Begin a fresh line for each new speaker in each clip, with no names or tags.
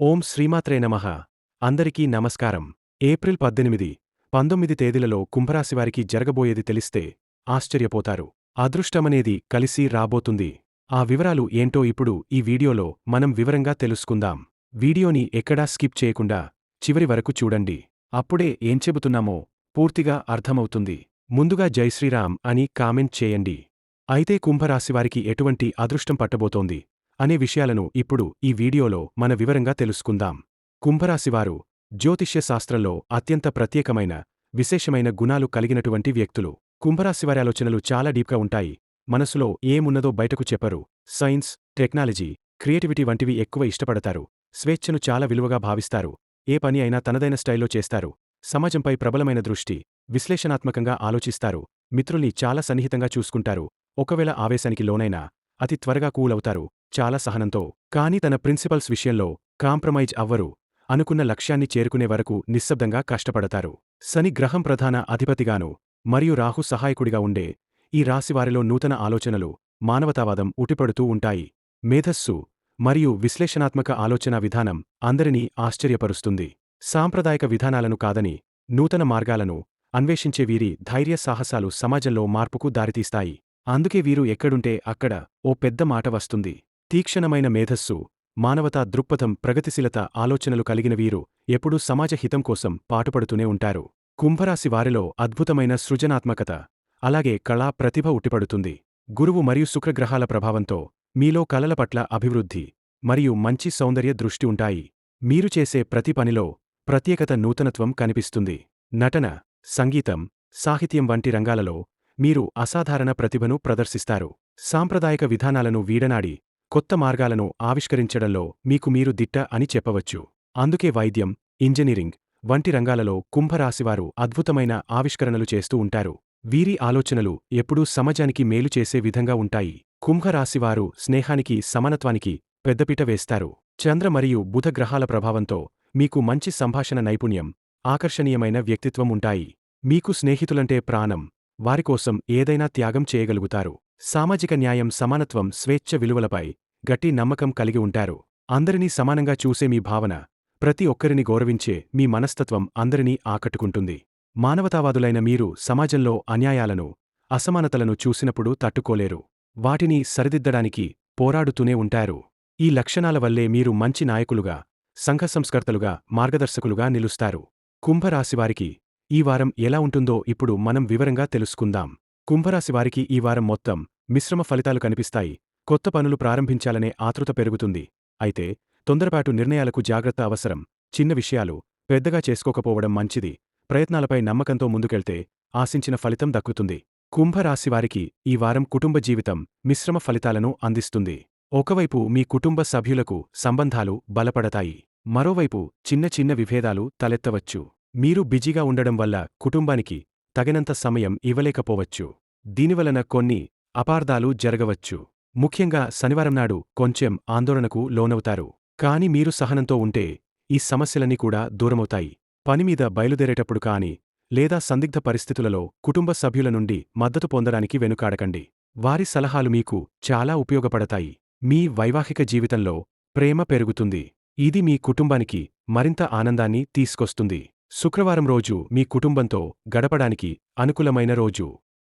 ఓం శ్రీమాత్రే నమః. అందరికీ నమస్కారం. ఏప్రిల్ పద్దెనిమిది పంతొమ్మిది తేదీలలో కుంభరాశివారికి జరగబోయేది తెలిస్తే ఆశ్చర్యపోతారు. అదృష్టమనేది కలిసి రాబోతుంది. ఆ వివరాలు ఏంటో ఇప్పుడు ఈ వీడియోలో మనం వివరంగా తెలుసుకుందాం. వీడియోని ఎక్కడా స్కిప్ చేయకుండా చివరి వరకు చూడండి. అప్పుడే ఏం చెబుతున్నామో పూర్తిగా అర్థమవుతుంది. ముందుగా జై శ్రీరామ్ అని కామెంట్ చేయండి. అయితే కుంభరాశివారికి ఎటువంటి అదృష్టం పట్టబోతోంది? అనే విషయాలను ఇప్పుడు ఈ వీడియోలో మన వివరంగా తెలుసుకుందాం. కుంభరాశివారు జ్యోతిష్య శాస్త్రంలో అత్యంత ప్రత్యేకమైన విశేషమైన గుణాలు కలిగినటువంటి వ్యక్తులు. కుంభరాశివారి ఆలోచనలు చాలా డీప్గా ఉంటాయి. మనసులో ఏమున్నదో బయటకు చెప్పరు. సైన్స్ టెక్నాలజీ క్రియేటివిటీ వంటివి ఎక్కువ ఇష్టపడతారు. స్వేచ్ఛను చాలా విలువగా భావిస్తారు. ఏ పని అయినా తనదైన స్టైల్లో చేస్తారు. సమాజంపై ప్రబలమైన దృష్టి విశ్లేషణాత్మకంగా ఆలోచిస్తారు. మిత్రుల్ని చాలా సన్నిహితంగా చూసుకుంటారు. ఒకవేళ ఆవేశానికి లోనైనా అతి త్వరగా కూలవుతారు. చాలా సహనంతో కాని తన ప్రిన్సిపల్స్ విషయంలో కాంప్రమైజ్ అవ్వరు అనుకున్న లక్ష్యాన్ని చేరుకునే వరకు నిశ్శబ్దంగా కష్టపడతారు. శని గ్రహం ప్రధాన అధిపతిగాను మరియు రాహు సహాయకుడిగా ఉండే ఈ రాశివారిలో నూతన ఆలోచనలు మానవతావాదం ఉటిపడుతూ ఉంటాయి. మేధస్సు మరియు విశ్లేషణాత్మక ఆలోచనా విధానం అందరినీ ఆశ్చర్యపరుస్తుంది. సాంప్రదాయక విధానాలను కాదని నూతన మార్గాలను అన్వేషించే వీరి ధైర్య సాహసాలు సమాజంలో మార్పుకు దారితీస్తాయి. అందుకే వీరు ఎక్కడుంటే అక్కడ ఓ పెద్ద మాట వస్తుంది. తీక్షణమైన మేధస్సు మానవతా దృక్పథం ప్రగతిశీలత ఆలోచనలు కలిగిన వీరు ఎప్పుడూ సమాజ హితం కోసం పాటుపడుతూనే ఉంటారు. కుంభరాశి వారిలో అద్భుతమైన సృజనాత్మకత అలాగే కళా ప్రతిభ ఉట్టిపడుతుంది. గురువు మరియు శుక్రగ్రహాల ప్రభావంతో మీలో కలల పట్ల అభివృద్ధి మరియు మంచి సౌందర్య దృష్టి ఉంటాయి. మీరు చేసే ప్రతి పనిలో ప్రత్యేకత నూతనత్వం కనిపిస్తుంది. నటన సంగీతం సాహిత్యం వంటి రంగాలలో మీరు అసాధారణ ప్రతిభను ప్రదర్శిస్తారు. సాంప్రదాయక విధానాలను వీడనాడి కొత్త మార్గాలను ఆవిష్కరించడంలో మీకు మీరు దిట్ట అని చెప్పవచ్చు. అందుకే వైద్యం ఇంజనీరింగ్ వంటి రంగాలలో కుంభరాశివారు అద్భుతమైన ఆవిష్కరణలు చేస్తూ ఉంటారు. వీరి ఆలోచనలు ఎప్పుడూ సమాజానికి మేలు చేసే విధంగా ఉంటాయి. కుంభరాశివారు స్నేహానికి సమానత్వానికి పెద్దపీట వేస్తారు. చంద్ర మరియు బుధ గ్రహాల ప్రభావంతో మీకు మంచి సంభాషణ నైపుణ్యం ఆకర్షణీయమైన వ్యక్తిత్వం ఉంటాయి. మీకు స్నేహితులంటే ప్రాణం వారికోసం ఏదైనా త్యాగం చేయగలుగుతారు. సామాజిక న్యాయం సమానత్వం స్వేచ్ఛ విలువలపై గట్టి నమ్మకం కలిగి ఉంటారు. అందరినీ సమానంగా చూసే మీ భావన ప్రతి ఒక్కరిని గౌరవించే మీ మనస్తత్వం అందరినీ ఆకట్టుకుంటుంది. మానవతావాదులైన మీరు సమాజంలో అన్యాయాలను అసమానతలను చూసినప్పుడు తట్టుకోలేరు. వాటిని సరిదిద్దడానికి పోరాడుతూనే ఉంటారు. ఈ లక్షణాల వల్లే మీరు మంచి నాయకులుగా సంఘ సంస్కర్తలుగా మార్గదర్శకులుగా నిలుస్తారు. కుంభరాశివారికి ఈ వారం ఎలా ఉంటుందో ఇప్పుడు మనం వివరంగా తెలుసుకుందాం. కుంభరాశివారికి ఈ వారం మొత్తం మిశ్రమ ఫలితాలు కనిపిస్తాయి. కొత్త పనులు ప్రారంభించాలనే ఆతృత పెరుగుతుంది. అయితే తొందరపాటు నిర్ణయాలకు జాగ్రత్త అవసరం. చిన్న విషయాలు పెద్దగా చేసుకోకపోవడం మంచిది. ప్రయత్నాలపై నమ్మకంతో ముందుకెళ్తే ఆశించిన ఫలితం దక్కుతుంది. కుంభరాశివారికి ఈ వారం కుటుంబ జీవితం మిశ్రమ ఫలితాలను అందిస్తుంది. ఒకవైపు మీ కుటుంబ సభ్యులకు సంబంధాలు బలపడతాయి. మరోవైపు చిన్న చిన్న విభేదాలు తలెత్తవచ్చు. మీరు బిజీగా ఉండడం వల్ల కుటుంబానికి తగినంత సమయం ఇవ్వలేకపోవచ్చు. దీనివలన కొన్ని అపార్థాలు జరగవచ్చు. ముఖ్యంగా శనివారం నాడు కొంచెం ఆందోళనకు లోనవుతారు. కాని మీరు సహనంతో ఉంటే ఈ సమస్యలన్నీ కూడా దూరమవుతాయి. పనిమీద బయలుదేరేటప్పుడు కాని లేదా సందిగ్ధ పరిస్థితులలో కుటుంబ సభ్యుల నుండి మద్దతు పొందడానికి వెనుకాడకండి. వారి సలహాలు మీకు చాలా ఉపయోగపడతాయి. మీ వైవాహిక జీవితంలో ప్రేమ పెరుగుతుంది. ఇది మీ కుటుంబానికి మరింత ఆనందాన్ని తీసుకొస్తుంది. శుక్రవారం రోజు మీ కుటుంబంతో గడపడానికి అనుకూలమైన రోజు.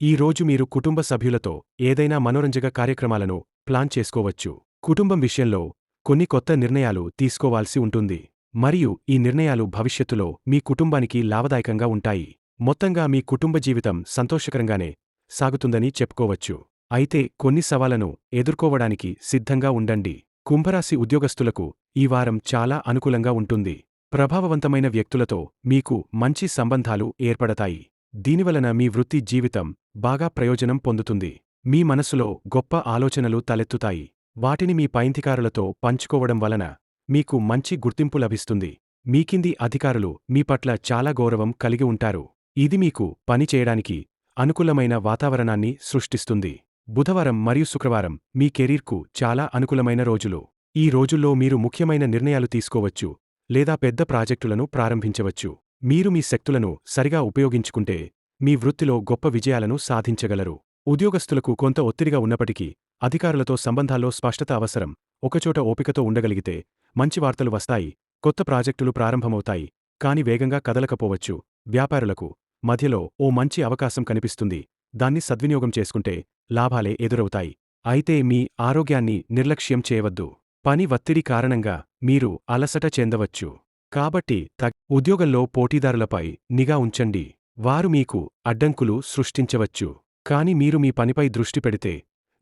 ఈ రోజు మీరు కుటుంబ సభ్యులతో ఏదైనా మనోరంజక కార్యక్రమాలను ప్లాన్ చేసుకోవచ్చు. కుటుంబం విషయంలో కొన్ని కొత్త నిర్ణయాలు తీసుకోవాల్సి ఉంటుంది. మరియు ఈ నిర్ణయాలు భవిష్యత్తులో మీ కుటుంబానికి లాభదాయకంగా ఉంటాయి. మొత్తంగా మీ కుటుంబ జీవితం సంతోషకరంగానే సాగుతుందని చెప్పుకోవచ్చు. అయితే కొన్ని సవాలను ఎదుర్కోవడానికి సిద్ధంగా ఉండండి. కుంభరాశి ఉద్యోగస్తులకు ఈ వారం చాలా అనుకూలంగా ఉంటుంది. ప్రభావవంతమైన వ్యక్తులతో మీకు మంచి సంబంధాలు ఏర్పడతాయి. దీనివలన మీ వృత్తి జీవితం బాగా ప్రయోజనం పొందుతుంది. మీ మనసులో గొప్ప ఆలోచనలు తలెత్తుతాయి. వాటిని మీ పైంతికారులతో పంచుకోవడం వలన మీకు మంచి గుర్తింపు లభిస్తుంది. మీకింది అధికారులు మీ పట్ల చాలా గౌరవం కలిగి ఉంటారు. ఇది మీకు పని చేయడానికి అనుకూలమైన వాతావరణాన్ని సృష్టిస్తుంది. బుధవారం మరియు శుక్రవారం మీ కెరీర్కు చాలా అనుకూలమైన రోజులు. ఈ రోజుల్లో మీరు ముఖ్యమైన నిర్ణయాలు తీసుకోవచ్చు లేదా పెద్ద ప్రాజెక్టులను ప్రారంభించవచ్చు. మీరు మీ శక్తులను సరిగా ఉపయోగించుకుంటే మీ వృత్తిలో గొప్ప విజయాలను సాధించగలరు. ఉద్యోగస్తులకు కొంత ఒత్తిడిగా ఉన్నప్పటికీ అధికారులతో సంబంధాల్లో స్పష్టత అవసరం. ఒకచోట ఓపికతో ఉండగలిగితే మంచి వార్తలు వస్తాయి కొత్త ప్రాజెక్టులు ప్రారంభమవుతాయి కాని వేగంగా కదలకపోవచ్చు. వ్యాపారులకు మధ్యలో ఓ మంచి అవకాశం కనిపిస్తుంది. దాన్ని సద్వినియోగం చేసుకుంటే లాభాలే ఎదురవుతాయి. అయితే మీ ఆరోగ్యాన్ని నిర్లక్ష్యం చేయవద్దు. పని ఒత్తిడి కారణంగా మీరు అలసట చెందవచ్చు. కాబట్టి తగ్ ఉద్యోగంలో పోటీదారులపై నిఘా ఉంచండి. వారు మీకు అడ్డంకులు సృష్టించవచ్చు కాని మీరు మీ పనిపై దృష్టి పెడితే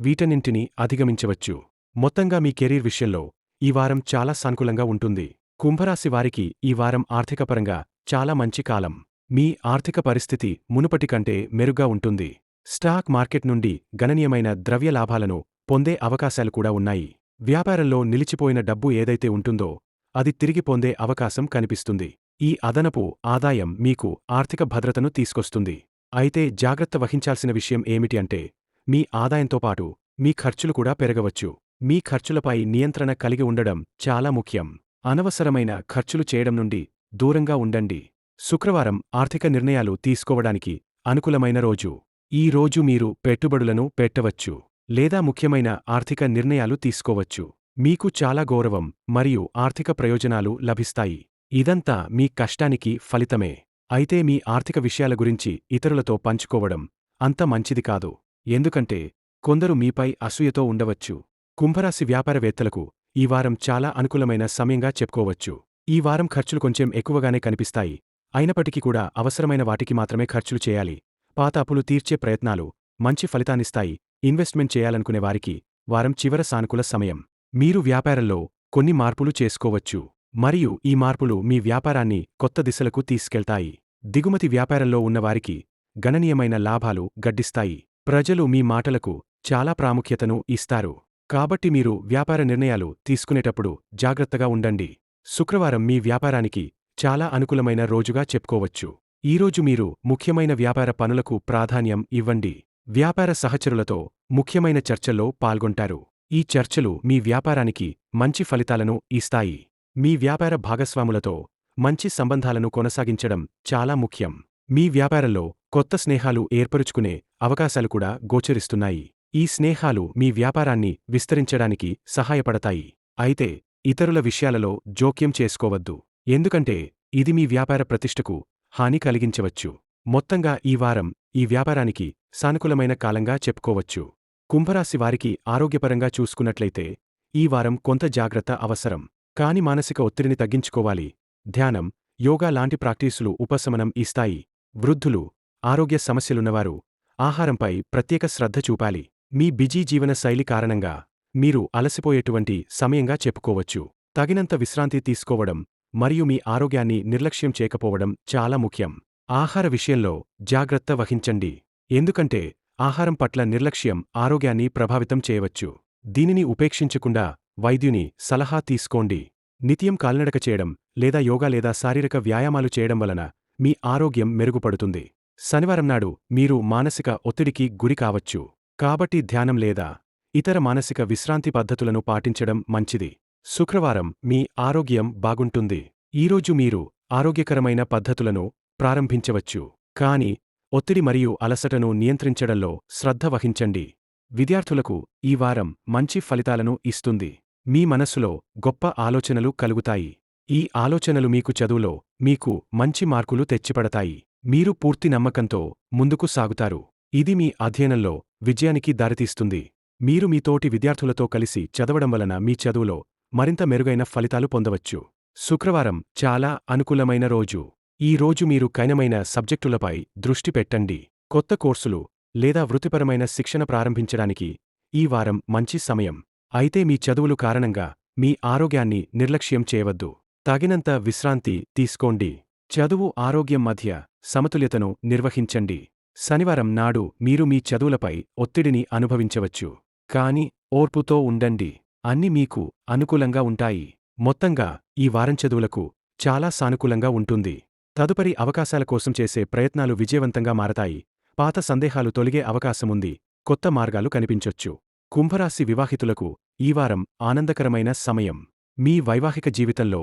వీటన్నింటినీ అధిగమించవచ్చు. మొత్తంగా మీ కెరీర్ విషయంలో ఈ వారం చాలా సానుకూలంగా ఉంటుంది. కుంభరాశి వారికి ఈ వారం ఆర్థికపరంగా చాలా మంచి కాలం. మీ ఆర్థిక పరిస్థితి మునుపటి కంటే మెరుగ్గా ఉంటుంది. స్టాక్ మార్కెట్ నుండి గణనీయమైన ద్రవ్య లాభాలను పొందే అవకాశాలు కూడా ఉన్నాయి. వ్యాపారంలో నిలిచిపోయిన డబ్బు ఏదైతే ఉంటుందో అది తిరిగి పొందే అవకాశం కనిపిస్తుంది. ఈ అదనపు ఆదాయం మీకు ఆర్థిక భద్రతను తీసుకొస్తుంది. అయితే జాగ్రత్త వహించాల్సిన విషయం ఏమిటి అంటే మీ ఆదాయంతో పాటు మీ ఖర్చులు కూడా పెరగవచ్చు. మీ ఖర్చులపై నియంత్రణ కలిగి ఉండడం చాలా ముఖ్యం. అనవసరమైన ఖర్చులు చేయడం నుండి దూరంగా ఉండండి. శుక్రవారం ఆర్థిక నిర్ణయాలు తీసుకోవడానికి అనుకూలమైన రోజు. ఈ రోజు మీరు పెట్టుబడులను పెట్టవచ్చు లేదా ముఖ్యమైన ఆర్థిక నిర్ణయాలు తీసుకోవచ్చు. మీకు చాలా గౌరవం మరియు ఆర్థిక ప్రయోజనాలు లభిస్తాయి. ఇదంతా మీ కష్టానికి ఫలితమే. అయితే మీ ఆర్థిక విషయాల గురించి ఇతరులతో పంచుకోవడం అంత మంచిది కాదు. ఎందుకంటే కొందరు మీపై అసూయతో ఉండవచ్చు. కుంభరాశి వ్యాపారవేత్తలకు ఈ వారం చాలా అనుకూలమైన సమయంగా చెప్పుకోవచ్చు. ఈ వారం ఖర్చులు కొంచెం ఎక్కువగానే కనిపిస్తాయి. అయినప్పటికీ కూడా అవసరమైన వాటికి మాత్రమే ఖర్చులు చేయాలి. పాత అప్పులు తీర్చే ప్రయత్నాలు మంచి ఫలితాన్నిస్తాయి. ఇన్వెస్ట్మెంట్ చేయాలనుకునే వారికి వారం చివర సానుకూల సమయం. మీరు వ్యాపారంలో కొన్ని మార్పులు చేసుకోవచ్చు. మరియు ఈ మార్పులు మీ వ్యాపారాన్ని కొత్త దిశలకు తీసుకెళ్తాయి. దిగుమతి వ్యాపారంలో ఉన్నవారికి గణనీయమైన లాభాలు గడ్డిస్తాయి. ప్రజలు మీ మాటలకు చాలా ప్రాముఖ్యతను ఇస్తారు. కాబట్టి మీరు వ్యాపార నిర్ణయాలు తీసుకునేటప్పుడు జాగ్రత్తగా ఉండండి. శుక్రవారం మీ వ్యాపారానికి చాలా అనుకూలమైన రోజుగా చెప్పుకోవచ్చు. ఈరోజు మీరు ముఖ్యమైన వ్యాపార పనులకు ప్రాధాన్యం ఇవ్వండి. వ్యాపార సహచరులతో ముఖ్యమైన చర్చల్లో పాల్గొంటారు. ఈ చర్చలు మీ వ్యాపారానికి మంచి ఫలితాలను ఇస్తాయి. మీ వ్యాపార భాగస్వాములతో మంచి సంబంధాలను కొనసాగించడం చాలా ముఖ్యం. మీ వ్యాపారంలో కొత్త స్నేహాలు ఏర్పరుచుకునే అవకాశాలు కూడా గోచరిస్తున్నాయి. ఈ స్నేహాలు మీ వ్యాపారాన్ని విస్తరించడానికి సహాయపడతాయి. అయితే ఇతరుల విషయాలలో జోక్యం చేసుకోవద్దు. ఎందుకంటే ఇది మీ వ్యాపార ప్రతిష్టకు హాని కలిగించవచ్చు. మొత్తంగా ఈ వారం ఈ వ్యాపారానికి సానుకూలమైన కాలంగా చెప్పుకోవచ్చు. కుంభరాశి వారికి ఆరోగ్యపరంగా చూసుకున్నట్లయితే ఈ వారం కొంత జాగ్రత్త అవసరం. కాని మానసిక ఒత్తిడిని తగ్గించుకోవాలి. ధ్యానం యోగా లాంటి ప్రాక్టీసులు ఉపశమనం ఇస్తాయి వృద్ధులు ఆరోగ్య సమస్యలున్నవారు ఆహారంపై ప్రత్యేక శ్రద్ధ చూపాలి. మీ బిజీ జీవన శైలి కారణంగా మీరు అలసిపోయేటువంటి సమయంగా చెప్పుకోవచ్చు. తగినంత విశ్రాంతి తీసుకోవడం మరియు మీ ఆరోగ్యాన్ని నిర్లక్ష్యం చేయకపోవడం చాలా ముఖ్యం. ఆహార విషయంలో జాగ్రత్త వహించండి. ఎందుకంటే ఆహారం పట్ల నిర్లక్ష్యం ఆరోగ్యాన్ని ప్రభావితం చేయవచ్చు. దీనిని ఉపేక్షించకుండా వైద్యుని సలహా తీసుకోండి. నిత్యం కాల్నడక చేయడం లేదా యోగా లేదా శారీరక వ్యాయామాలు చేయడం వలన మీ ఆరోగ్యం మెరుగుపడుతుంది. శనివారం నాడు మీరు మానసిక ఒత్తిడికి గురి కావచ్చు. కాబట్టి ధ్యానం లేదా ఇతర మానసిక విశ్రాంతి పద్ధతులను పాటించడం మంచిది. శుక్రవారం మీ ఆరోగ్యం బాగుంటుంది. ఈరోజు మీరు ఆరోగ్యకరమైన పద్ధతులను ప్రారంభించవచ్చు. కాని ఒత్తిడి మరియు అలసటను నియంత్రించడంలో శ్రద్ధ వహించండి. విద్యార్థులకు ఈ వారం మంచి ఫలితాలను ఇస్తుంది. మీ మనస్సులో గొప్ప ఆలోచనలు కలుగుతాయి. ఈ ఆలోచనలు మీకు చదువులో మీకు మంచి మార్కులు తెచ్చిపడతాయి. మీరు పూర్తి నమ్మకంతో ముందుకు సాగుతారు. ఇది మీ అధ్యయనంలో విజయానికి దారితీస్తుంది. మీరు మీ తోటి విద్యార్థులతో కలిసి చదవడం వలన మీ చదువులో మరింత మెరుగైన ఫలితాలు పొందవచ్చు. శుక్రవారం చాలా అనుకూలమైన రోజు. ఈ రోజు మీరు కైనమైన సబ్జెక్టులపై దృష్టి పెట్టండి. కొత్త కోర్సులు లేదా వృత్తిపరమైన శిక్షణ ప్రారంభించడానికి ఈ వారం మంచి సమయం. అయితే మీ చదువులు కారణంగా మీ ఆరోగ్యాన్ని నిర్లక్ష్యం చేయవద్దు. తగినంత విశ్రాంతి తీసుకోండి. చదువు ఆరోగ్యం మధ్య సమతుల్యతను నిర్వహించండి. శనివారం నాడు మీరు మీ చదువులపై ఒత్తిడిని అనుభవించవచ్చు. కాని ఓర్పుతో ఉండండి. అన్ని మీకు అనుకూలంగా ఉంటాయి. మొత్తంగా ఈ వారం చదువులకు చాలా సానుకూలంగా ఉంటుంది. తదుపరి అవకాశాల కోసం చేసే ప్రయత్నాలు విజయవంతంగా మారతాయి. పాత సందేహాలు తొలగే అవకాశముంది. కొత్త మార్గాలు కనిపించొచ్చు. కుంభరాశి వివాహితులకు ఈ వారం ఆనందకరమైన సమయం. మీ వైవాహిక జీవితంలో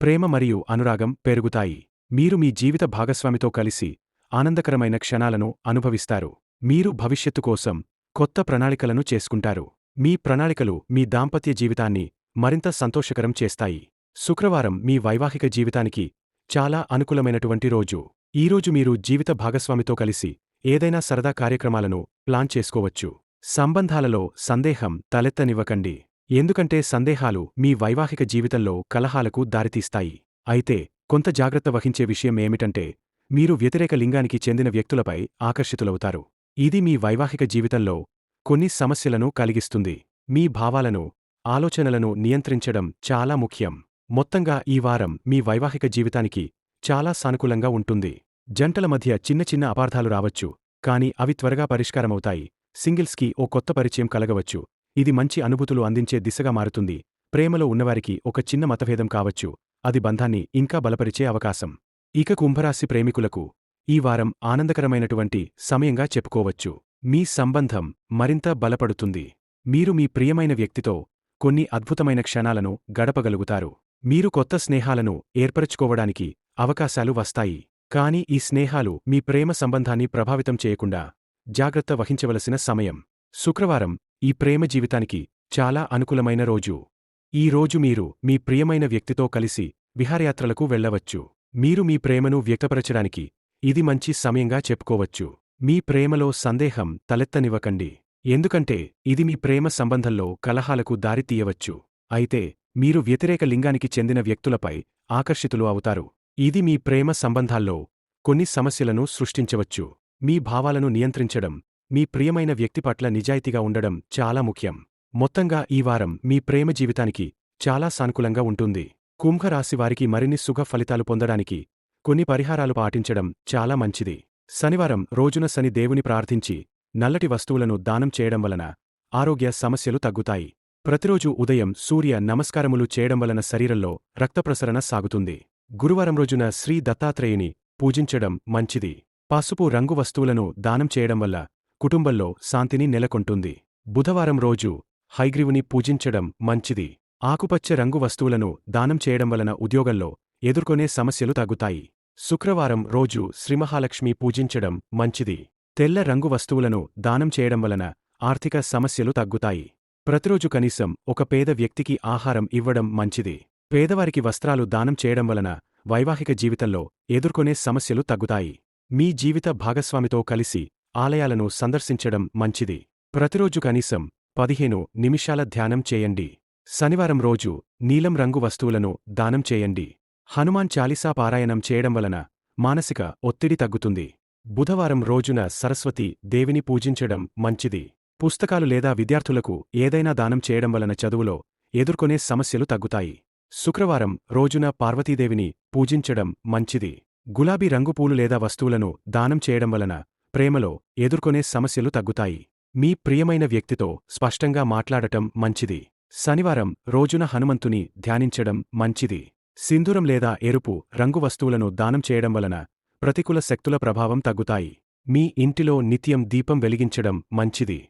ప్రేమ మరియు అనురాగం పెరుగుతాయి. మీరు మీ జీవిత భాగస్వామితో కలిసి ఆనందకరమైన క్షణాలను అనుభవిస్తారు. మీరు భవిష్యత్తు కోసం కొత్త ప్రణాళికలను చేసుకుంటారు. మీ ప్రణాళికలు మీ దాంపత్య జీవితాన్ని మరింత సంతోషకరం చేస్తాయి. శుక్రవారం మీ వైవాహిక జీవితానికి చాలా అనుకూలమైనటువంటి రోజు. ఈరోజు మీరు జీవిత భాగస్వామితో కలిసి ఏదైనా సరదా కార్యక్రమాలను ప్లాన్ చేసుకోవచ్చు. సంబంధాలలో సందేహం తలెత్తనివ్వకండి. ఎందుకంటే సందేహాలు మీ వైవాహిక జీవితంలో కలహాలకు దారితీస్తాయి. అయితే కొంత జాగ్రత్త వహించే విషయం ఏమిటంటే మీరు వ్యతిరేక లింగానికి చెందిన వ్యక్తులపై ఆకర్షితులవుతారు. ఇది మీ వైవాహిక జీవితంలో కొన్ని సమస్యలను కలిగిస్తుంది. మీ భావాలను ఆలోచనలను నియంత్రించడం చాలా ముఖ్యం. మొత్తంగా ఈ వారం మీ వైవాహిక జీవితానికి చాలా సానుకూలంగా ఉంటుంది. జంటల మధ్య చిన్న చిన్న అపార్థాలు రావచ్చు. కాని అవి త్వరగా పరిష్కారమవుతాయి. సింగిల్స్కి ఓ కొత్త పరిచయం కలగవచ్చు. ఇది మంచి అనుభూతులు అందించే దిశగా మారుతుంది. ప్రేమలో ఉన్నవారికి ఒక చిన్న మతభేదం కావచ్చు. అది బంధాన్ని ఇంకా బలపరిచే అవకాశం. ఇక కుంభరాశి ప్రేమికులకు ఈ వారం ఆనందకరమైనటువంటి సమయంగా చెప్పుకోవచ్చు. మీ సంబంధం మరింత బలపడుతుంది. మీరు మీ ప్రియమైన వ్యక్తితో కొన్ని అద్భుతమైన క్షణాలను గడపగలుగుతారు. మీరు కొత్త స్నేహాలను ఏర్పరచుకోవడానికి అవకాశాలు వస్తాయి. కాని ఈ స్నేహాలు మీ ప్రేమ సంబంధాన్ని ప్రభావితం చేయకుండా జాగ్రత్త వహించవలసిన సమయం. శుక్రవారం ఈ ప్రేమ జీవితానికి చాలా అనుకూలమైన రోజు. ఈ రోజు మీరు మీ ప్రియమైన వ్యక్తితో కలిసి విహారయాత్రలకు వెళ్ళవచ్చు. మీరు మీ ప్రేమను వ్యక్తపరచడానికి ఇది మంచి సమయంగా చెప్పుకోవచ్చు. మీ ప్రేమలో సందేహం తలెత్తనివ్వకండి. ఎందుకంటే ఇది మీ ప్రేమ సంబంధంలో కలహాలకు దారితీయవచ్చు అయితే మీరు వ్యతిరేక లింగానికి చెందిన వ్యక్తులపై ఆకర్షితులు అవుతారు. ఇది మీ ప్రేమ సంబంధాల్లో కొన్ని సమస్యలను సృష్టించవచ్చు. మీ భావాలను నియంత్రించడం మీ ప్రియమైన వ్యక్తి పట్ల నిజాయితీగా ఉండడం చాలా ముఖ్యం. మొత్తంగా ఈ వారం మీ ప్రేమ జీవితానికి చాలా సానుకూలంగా ఉంటుంది. కుంభరాశివారికి మరిన్ని సుఖ ఫలితాలు పొందడానికి కొన్ని పరిహారాలు పాటించడం చాలా మంచిది. శనివారం రోజున శని దేవుని ప్రార్థించి నల్లటి వస్తువులను దానం చేయడం వలన ఆరోగ్య సమస్యలు తగ్గుతాయి. ప్రతిరోజు ఉదయం సూర్య నమస్కారములు చేయడం వలన శరీరంలో రక్తప్రసరణ సాగుతుంది. గురువారం రోజున శ్రీ దత్తాత్రేయుని పూజించడం మంచిది. పసుపు రంగు వస్తువులను దానం చేయడం వల్ల కుటుంబంలో శాంతిని నెలకొంటుంది. బుధవారం రోజు హైగ్రీవుని పూజించడం మంచిది. ఆకుపచ్చ రంగు వస్తువులను దానం చేయడం వలన ఉద్యోగంలో ఎదుర్కొనే సమస్యలు తగ్గుతాయి. శుక్రవారం రోజు శ్రీమహాలక్ష్మి పూజించడం మంచిది. తెల్ల రంగు వస్తువులను దానం చేయడం వలన ఆర్థిక సమస్యలు తగ్గుతాయి. ప్రతిరోజు కనీసం ఒక పేద వ్యక్తికి ఆహారం ఇవ్వడం మంచిది. పేదవారికి వస్త్రాలు దానం చేయడం వలన వైవాహిక జీవితంలో ఎదుర్కొనే సమస్యలు తగ్గుతాయి. మీ జీవిత భాగస్వామితో కలిసి ఆలయాలను సందర్శించడం మంచిది. ప్రతిరోజు కనీసం పదిహేను నిమిషాల ధ్యానం చేయండి. శనివారం రోజు నీలం రంగు వస్తువులను దానం చేయండి. హనుమాన్ చాలీసా పారాయణం చేయడం వలన మానసిక ఒత్తిడి తగ్గుతుంది. బుధవారం రోజున సరస్వతి దేవిని పూజించడం మంచిది. పుస్తకాలు లేదా విద్యార్థులకు ఏదైనా దానం చేయడం వలన చదువులో ఎదుర్కొనే సమస్యలు తగ్గుతాయి. శుక్రవారం రోజున పార్వతీదేవిని పూజించడం మంచిది. గులాబీ రంగు పూలు లేదా వస్తువులను దానం చేయడం వలన ప్రేమలో ఎదుర్కొనే సమస్యలు తగ్గుతాయి. మీ ప్రియమైన వ్యక్తితో స్పష్టంగా మాట్లాడటం మంచిది. శనివారం రోజున హనుమంతుని ధ్యానించడం మంచిది. సింధూరం లేదా ఎరుపు రంగు వస్తువులను దానం చేయడం వలన ప్రతికూల శక్తుల ప్రభావం తగ్గుతాయి. మీ ఇంటిలో నిత్యం దీపం వెలిగించడం మంచిది.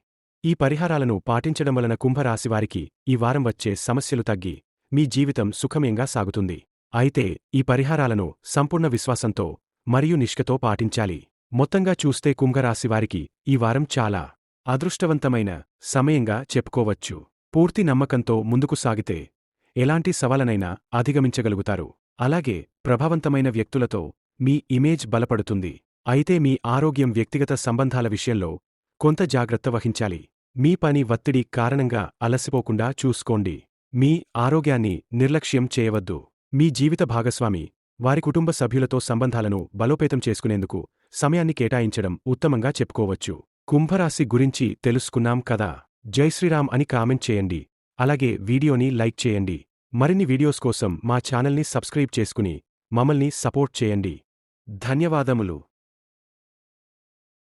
ఈ పరిహారాలను పాటించడం వలన కుంభరాశివారికి ఈ వారం వచ్చే సమస్యలు తగ్గి మీ జీవితం సుఖమయంగా సాగుతుంది. అయితే ఈ పరిహారాలను సంపూర్ణ విశ్వాసంతో మరియు నిష్కతో పాటించాలి. మొత్తంగా చూస్తే కుంభరాశివారికి ఈ వారం చాలా అదృష్టవంతమైన సమయంగా చెప్పుకోవచ్చు. పూర్తి నమ్మకంతో ముందుకు సాగితే ఎలాంటి సవాలనైనా అధిగమించగలుగుతారు. అలాగే ప్రభావంతమైన వ్యక్తులతో మీ ఇమేజ్ బలపడుతుంది. అయితే మీ ఆరోగ్యం వ్యక్తిగత సంబంధాల విషయంలో కొంత జాగ్రత్త వహించాలి. మీ పని ఒత్తిడి కారణంగా అలసిపోకుండా చూసుకోండి. మీ ఆరోగ్యాన్ని నిర్లక్ష్యం చేయవద్దు. మీ జీవిత భాగస్వామి. వారి కుటుంబ సభ్యులతో సంబంధాలను బలోపేతం చేసుకునేందుకు సమయాన్ని కేటాయించడం ఉత్తమంగా చెప్పుకోవచ్చు. కుంభరాశి గురించి తెలుసుకున్నాం కదా? జై శ్రీరామ్ అని కామెంట్ చేయండి. అలాగే వీడియోని లైక్ చేయండి. మరిన్ని వీడియోస్ కోసం మా ఛానల్ని సబ్స్క్రైబ్ చేసుకుని మమ్మల్ని సపోర్ట్ చేయండి. ధన్యవాదములు.